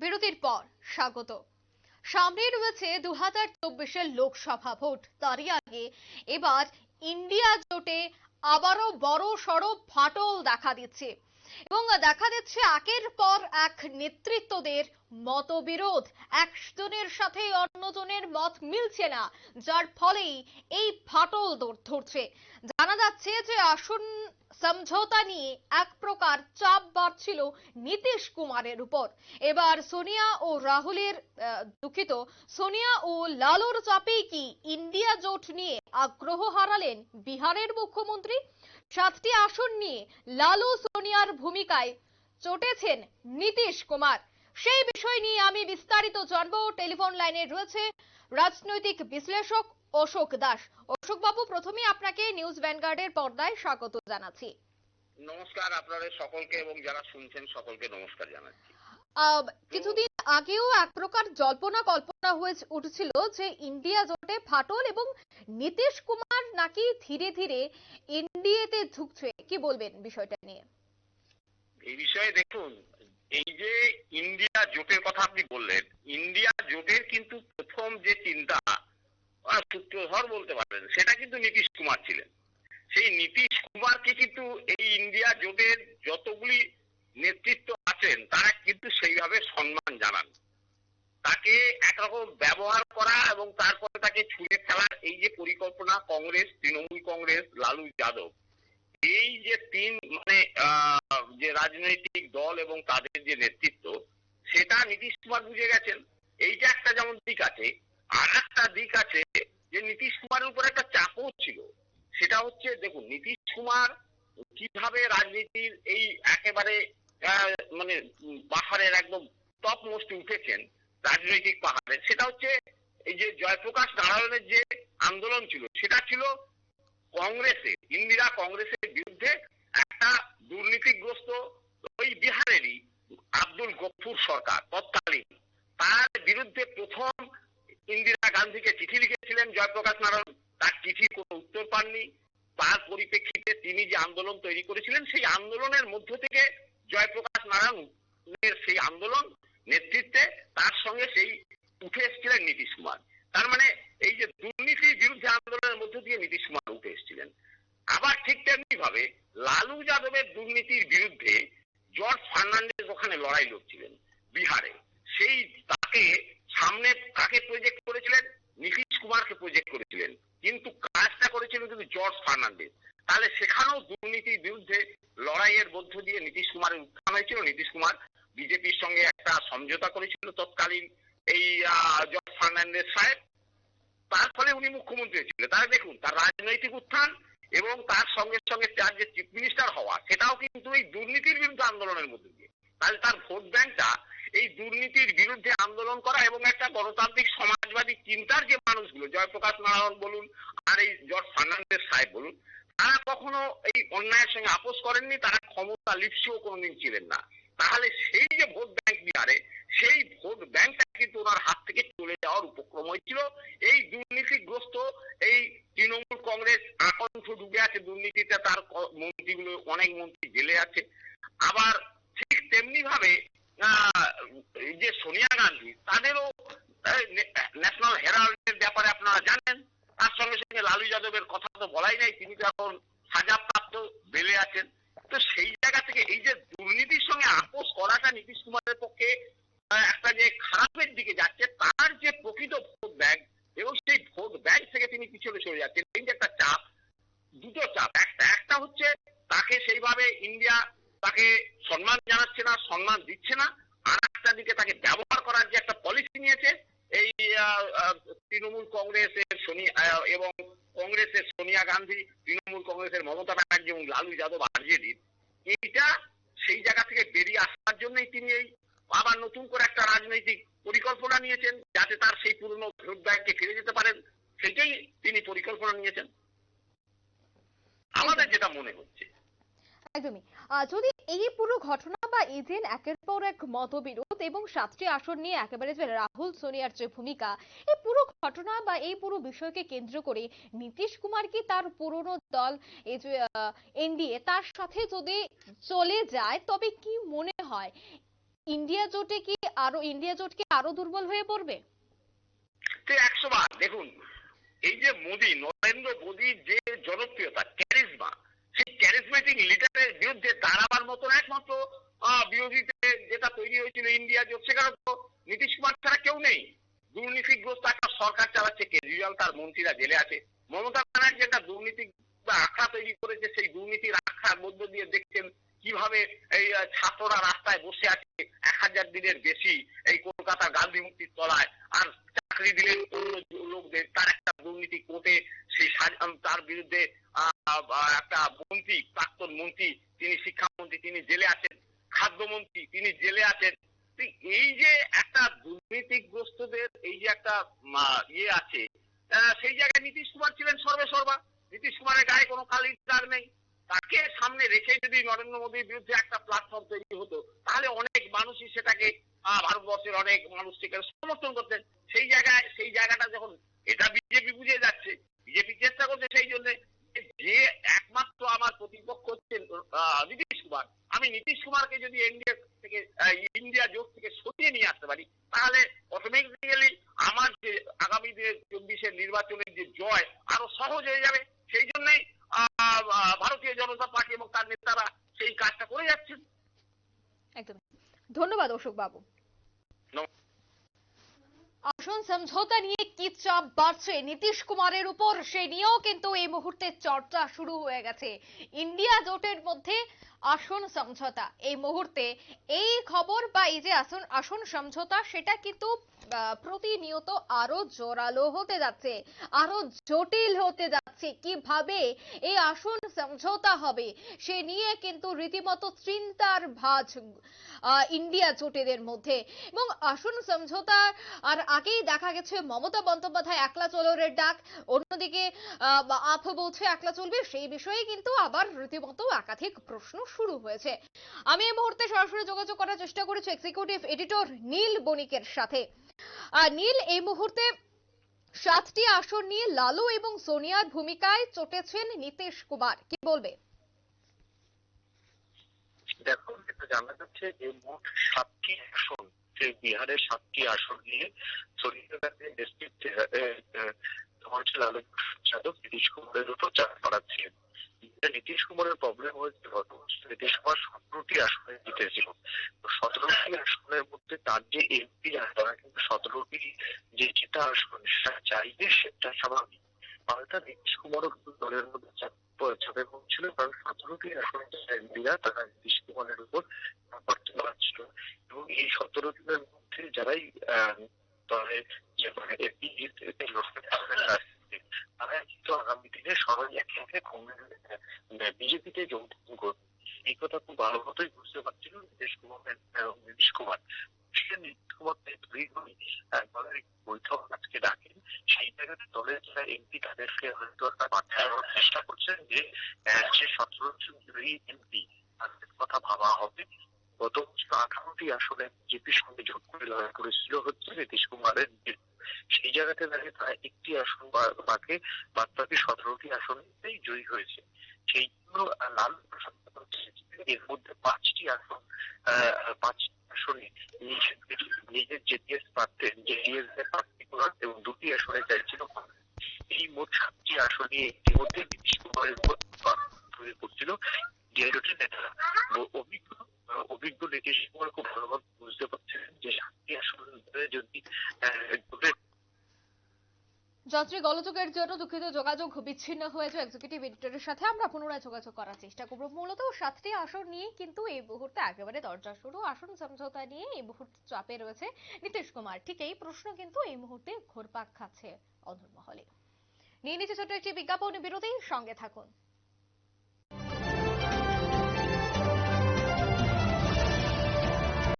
বিরতির পর স্বাগত। সামনে রয়েছে দু হাজার চব্বিশের লোকসভা ভোট। তারই আগে এবার ইন্ডিয়া জোটে আবারও বড় সড় ফাটল দেখা দিচ্ছে। এবং দেখা দিচ্ছে একের পর এক নেতৃত্বদের মতবিরোধ। একজনের সাথে অন্যজনের মত মিলছে না, যার ফলেই এই ফাটল ধরছে। জানা যাচ্ছে যে আসন সমঝোতা নিয়ে এক প্রকার চাপ বাড়ছিল নীতিশ কুমারের উপর। এবার সোনিয়া ও রাহুলের দুঃখিত, সোনিয়া ও লালুর চাপেই কি ইন্ডিয়া জোট নিয়ে আগ্রহ হারালেন বিহারের মুখ্যমন্ত্রী। সাতটি আসন নিয়ে লালু সোনিয়ার ভূমিকায় চটেছেন নীতিশ কুমার। সেই বিষয় নিয়ে আমি বিস্তারিত জানব। টেলিফোন লাইনে রয়েছে রাজনৈতিক বিশ্লেষক অশোক দাস। অশোক বাবু প্রথমে আপনাকে নিউজ ভ্যানগার্ডের পর্দায় স্বাগত জানাচ্ছি। নমস্কার আপনাদের সকলকে এবং যারা শুনছেন সকলকে নমস্কার জানাচ্ছি। কিছুদিন আগেও এক প্রকার জল্পনা কল্পনা হয়ে উঠছিল যে ইন্ডিয়া জোটে ফাটল এবং নীতিশ কুমার নাকি ধীরে ধীরে এনডিএতে ঢুকছে। কি বলবেন বিষয়টা নিয়ে? এই বিষয়ে দেখুন, এই যে ইন্ডিয়া জোটের কথা আপনি বললেন, ইন্ডিয়া জোটের কিন্তু প্রথম যে চিন্তা সূত্রধর বলতে পারবেন, সেটা কিন্তু নীতিশ কুমার ছিলেন। সেই নীতিশ কুমারকে কিন্তু এই ইন্ডিয়া জোটের যতগুলি নেতৃত্ব আছেন, তারা কিন্তু সেইভাবে সম্মান জানান। তাকে একরকম ব্যবহার করা এবং তারপরে তাকে ছুঁড়ে ফেলার এই যে পরিকল্পনা কংগ্রেস, তৃণমূল কংগ্রেস, লালু যাদব, এই যে তিন মানে যে রাজনৈতিক দল এবং তাদের যে নেতৃত্ব, সেটা নীতিশ কুমার বুঝে গেছেন। এইটা একটা যেমন দিক আছে আর একটা দিক আছে যে নীতিশ কুমারের উপর একটা চাপও ছিল। সেটা হচ্ছে, দেখুন, নীতিশ কুমার কীভাবে রাজনীতির এই একেবারে মানে পাহাড়ের একদম টপ মোস্টে উঠেছেন রাজনৈতিক পাহাড়ে। সেটা হচ্ছে এই যে জয়প্রকাশ নারায়ণের যে আন্দোলন ছিল, সেটা ছিল কংগ্রেসে, ইন্দিরা কংগ্রেসের বিরুদ্ধে একটা দুর্নীতিগ্রস্ত ওই বিহারেরই আব্দুল গফুর সরকার তৎকালীন। তার বিরুদ্ধে প্রথম ইন্দিরা গান্ধীকে চিঠি লিখেছিলেন জয়প্রকাশ নারায়ণ। তার চিঠি কোনো উত্তর পাননি। তার পরিপ্রেক্ষিতে তিনি যে আন্দোলন তৈরি করেছিলেন, সেই আন্দোলনের মধ্য থেকে জয়প্রকাশ নারায়ণের সেই আন্দোলন নেতৃত্বে তার সঙ্গে সেই উঠে এসেছিলেন নীতিশ কুমার। তার মানে এই যে দুর্নীতির বিরুদ্ধে আন্দোলনের মধ্য দিয়ে নীতিশ কুমার উঠে এসেছিলেন। আবার ঠিক তেমনি ভাবে লালু যাদবের দুর্নীতির বিরুদ্ধে জর্জ ফার্নান্ডেজ ওখানে লড়াই লড়ছিলেন বিহারে। সেই তাকে সামনে কাকে প্রজেক্ট করেছিলেন? নীতিশ কুমারকে প্রজেক্ট করেছিলেন। কিন্তু কাজটা করেছিলেন কিন্তু জর্জ ফার্নান্ডেজ তাহলে সেখানেও দুর্নীতির বিরুদ্ধে লড়াইয়ের মধ্য দিয়ে নীতিশ কুমারের উত্থান হয়েছিল। নীতিশ কুমার বিজেপির সঙ্গে একটা সমঝোতা করেছিল তৎকালীন এই জর্জ ফার্নান্ডেজ সাহেব। তার ফলে উনি মুখ্যমন্ত্রী হয়েছিলেন তাহলে দেখুন, তার রাজনৈতিক উত্থান এবং তার সঙ্গে সঙ্গে তার যে চিফ মিনিস্টার হওয়া, সেটাও কিন্তু এই দুর্নীতির বিরুদ্ধে আন্দোলনের মধ্যে দিয়ে। তাহলে তার ভোট ব্যাংকটা এই দুর্নীতির বিরুদ্ধে আন্দোলন করা এবং একটা গণতান্ত্রিক সমাজবাদী চিন্তার যে মানুষগুলো, জয়প্রকাশ নারায়ণ বলুন আর এই জর্জ ফার্নান্ডেজ সাহেব বলুন তারা কখনো এই অন্যায়ের সঙ্গে আপোষ করেননি, তারা ক্ষমতা লিপ্সিও কোনোদিন ছিলেন না। তাহলে সেই যে ভোট ব্যাংক বিহারে, সেই ভোট ব্যাংকটা কিন্তু ওনার হাত থেকে চলে যাওয়ার উপক্রম হয়েছিল এই দুর্নীতিগ্রস্ত এই তৃণমূল কংগ্রেস আকণ্ঠ ডুবে আছে, দুর্নীতিতে তার মন্ত্রীগুলো, অনেক মন্ত্রী জেলে আছে। আবার ঠিক তেমনি ভাবে যে সোনিয়া গান্ধী, তাদেরও ন্যাশনাল হেরাল্ডের ব্যাপারে আপনারা জানেন। তার সঙ্গে সঙ্গে লালু যাদবের কথা তো বলাই নাই, তিনি তো এখন সাজাপ্রাপ্ত, বেলে আছেন। তো সেই জায়গা থেকে এই যে দুর্নীতির সঙ্গে আপোষ করাটা নীতিশ কুমারের পক্ষে একটা যে খারাপের দিকে যাচ্ছে, তার যে প্রকৃত ভোট ব্যাংক এবং সেই ভোট ব্যাংক থেকে তিনি পিছনে সরে যাচ্ছেন, এই যে একটা চাপ, দুটো চাপ। একটা একটা হচ্ছে তাকে সেইভাবে ইন্ডিয়া তাকে সম্মান জানাচ্ছে না, সম্মান দিচ্ছে না, আর একটা দিকে তাকে ব্যবহার করার যে একটা পলিসি নিয়েছে, এই তৃণমূল কংগ্রেসের এবং কংগ্রেসের সোনিয়া গান্ধী, তৃণমূল কংগ্রেসের মমতা ব্যানার্জি এবং লালু যাদব আরজেডির এইটা সেই জায়গা থেকে বেরিয়ে আসার জন্যই তিনি এই আবার নতুন করে একটা রাজনৈতিক পরিকল্পনা নিয়েছেন, যাতে তার সেই পুরনো ভোট ব্যাংকে ফিরে যেতে পারেন। সেটাই তিনি পরিকল্পনা নিয়েছেন। আমাদের যেটা মনে হচ্ছে। একদমই। যদি এই পুরো ঘটনা বা এই যে একের পর এক মতবিরোধ এবং সাতটি আসন নিয়ে একেবারে যে রাহুল সোনিয়ার যে ভূমিকা এই পুরো ঘটনা বা এই পুরো বিষয়কে কেন্দ্র করে নীতিশ কুমার কি তার পুরনো দল, এই যে এনডিএ তার সাথে যদি চলে যায়, তবে কি মনে হয় ইন্ডিয়া জোটে কি আরও, ইন্ডিয়া জোট কি আরও দুর্বল হয়ে পড়বে? একশো দেখুন, এই যে মোদী, নরেন্দ্র মোদীর যে জনপ্রিয়তা ক্যারিজমা সেই ক্যারিজমেটিক লিডারের বিরুদ্ধে দাঁড়াবার মতন একমাত্র বিরোধীতে যেটা তৈরি হয়েছিল ইন্ডিয়া জোট, সেখানে তো নীতিশ কুমার ছাড়া কেউ নেই। দুর্নীতিগ্রস্ত একটা সরকার চালাচ্ছে কেজরিওয়াল, তার মন্ত্রীরা জেলে আছে। মমতা ব্যানার্জি একটা দুর্নীতি আখড়া তৈরি করেছে, সেই দুর্নীতির আখড়ার মধ্য দিয়ে দেখছেন কীভাবে এই ছাত্ররা রাস্তায় বসে আছে এক হাজার দিনের বেশি এই কলকাতা গান্ধী মুক্তির তলায়। আর চাকরি দিলে অন্য লোকদের, তার একটা দুর্নীতি কোর্টে সেই তার বিরুদ্ধে একটা মন্ত্রী, প্রাক্তন মন্ত্রী, তিনি শিক্ষামন্ত্রী, তিনি জেলে আছেন খাদ্যমন্ত্রী তিনি জেলে আছেন। এই যে একটা দুর্নীতিগ্রস্তদের এই যে একটা ইয়ে আছে সেই জায়গায় নীতিশ কুমার ছিলেন সর্বে সর্বা। নীতিশ কুমারের গায়ে কোনো খালি দাগ নেই। তাকে সামনে রেখে যদি নরেন্দ্র মোদীর বিরুদ্ধে একটা প্ল্যাটফর্ম তৈরি হতো, তাহলে অনেক মানুষই সেটাকে ভারতবর্ষের অনেক মানুষ সেখানে সমর্থন করতেন। সেই জায়গায়, সেই জায়গাটা যখন, এটা বিজেপি বুঝে যাচ্ছে। বিজেপি চেষ্টা করছে সেই জন্য যে একমাত্র আমার প্রতিপক্ষ নীতিশ কুমার। আমি নীতিশ কুমারকে যদি এনডিএ থেকে ইন্ডিয়া জোট থেকে সরিয়ে নিয়ে আসতে পারি, তাহলে অটোমেটিক্যালি আমার যে আগামী দিনের চব্বিশের নির্বাচনের যে জয় আরও সহজ হয়ে যাবে। সেই জন্যই ভারতীয় জনতা পার্টি এবং তার নেতারা সেই কাজটা করে যাচ্ছেন। একদম। ধন্যবাদ অশোক বাবু আসন, সমঝোতা নিয়ে কি চাপ বাড়ছে? নীতিশ কুমারের উপর সে নিয়েও কিন্তু এই মুহূর্তে চর্চা শুরু হয়ে গেছে। ইন্ডিয়া জোটের মধ্যে আসন সমঝোতা। এই মুহূর্তে এই খবর বা এই যে আসন আসন সমঝোতা, সেটা কিন্তু প্রতিনিয়ত আরও জোরালো হতে যাচ্ছে, আরও জটিল হতে যাচ্ছে। কীভাবে এই আসন সমঝোতা হবে, সে নিয়ে কিন্তু রীতিমতো চিন্তার ভাঁজ ইন্ডিয়া জোটেদের মধ্যে। এবং আসন সমঝোতা, আর আগেই দেখা গেছে মমতা বন্দ্যোপাধ্যায় একলা চলরের ডাক, অন্যদিকে আপ বলছে একলা চলবে, সেই বিষয়ে কিন্তু আবার রীতিমতো একাধিক প্রশ্ন শুরু হয়েছে। আমি এই মুহূর্তে সরাসরি যোগাযোগ করার চেষ্টা করেছি এক্সিকিউটিভ এডিটর নীল বণিকের সাথে। নীল এই মুহূর্তে সাতটি আসন নিয়ে লালু এবং সোনিয়ার ভূমিকায় চটেছেন নীতিশ কুমার। কি বলবে? দেখো এটা জানা যাচ্ছে যে মোট সাতটি আসন সেই বিহারের সাতটি আসন নিয়ে সোনিয়া নেতৃত্বে আহ, তোমার লালু প্রসাদ যাদব নীতিশ কুমারের উপর চাপ বাড়াচ্ছেন। এটা নীতিশ কুমারের প্রবলেম হয়েছে গত নীতিশ কুমার সতেরোটি আসনে জিতেছিল। তো সতেরোটি আসনের মধ্যে তার যে এমপি তারা কিন্তু সতেরোটি যে জেতা আসন সেটা চাইবে সেটা স্বাভাবিক। পাল্টা নীতিশ কুমারও কিন্তু দলের মধ্যে চাপে পড়ছিল কারণ সতেরোটি আসন এমপিরা তারা নীতিশ কুমারের উপর করতে পারছিল এবং এই সতেরো দিনের মধ্যে যারাই আহ, দলে যে মানে এমপি লড়তে পারবেন তারা কিন্তু আগামী দিনে সবাই একে একে কংগ্রেস বিজেপিতে যোগদান করবে। এই কথা খুব ভালো মতোই বুঝতে পারছিল নীতিশ কুমার নীতিশ কুমার। সে দলের বৈঠক আজকে ডাকেন। সেই জায়গাতে দলের যারা এমপি, তাদেরকে হয়তো একটা আনার চেষ্টা করছেন যে যে সতেরো জন এমপি। তাদের কথা ভাবা হবে। গত বছর আঠারোটি আসনে বিজেপির সঙ্গে জোট করে লড়াই করেছিল হচ্ছে নীতিশ কুমারের। সেই জায়গাতে দাঁড়িয়ে তারা একটি আসন বাকে বাদ বাকি সতেরোটি আসনেই জয়ী হয়েছে। সেই জন্য লালু প্রসাদ এর মধ্যে পাঁচটি আসন পাঁচটি আসনে নিজের জেডিএস প্রার্থী জেডিএস প্রার্থী করার এবং দুটি আসনে চাইছিল। এই মোট সাতটি আসনে ইতিমধ্যে নীতিশ কুমারের উপর তৈরি করছিল। ডিআইডি নেতারা। অভিজ্ঞ অভিজ্ঞ নীতিশ কুমার খুব ভালোভাবে বুঝতে পারছেন যে সাতটি আসন যদি যাত্রী গলযোগের জন্য দুঃখিত, যোগাযোগ বিচ্ছিন্ন হয়েছে এক্সিকিউটিভ এডিটরের সাথে। আমরা পুনরায় যোগাযোগ করার চেষ্টা করব। মূলত সাতটি আসন নিয়ে কিন্তু এই মুহূর্তে একেবারে দরজা শুরু। আসন সমঝোতা নিয়ে এই মুহূর্তে চাপে রয়েছে নীতিশ কুমার। ঠিক এই প্রশ্ন কিন্তু এই মুহূর্তে ঘোরপাক খাচ্ছে অধর্মহলে। নিয়ে নিচ্ছে ছোট একটি বিজ্ঞাপন বিরতির সঙ্গে থাকুন।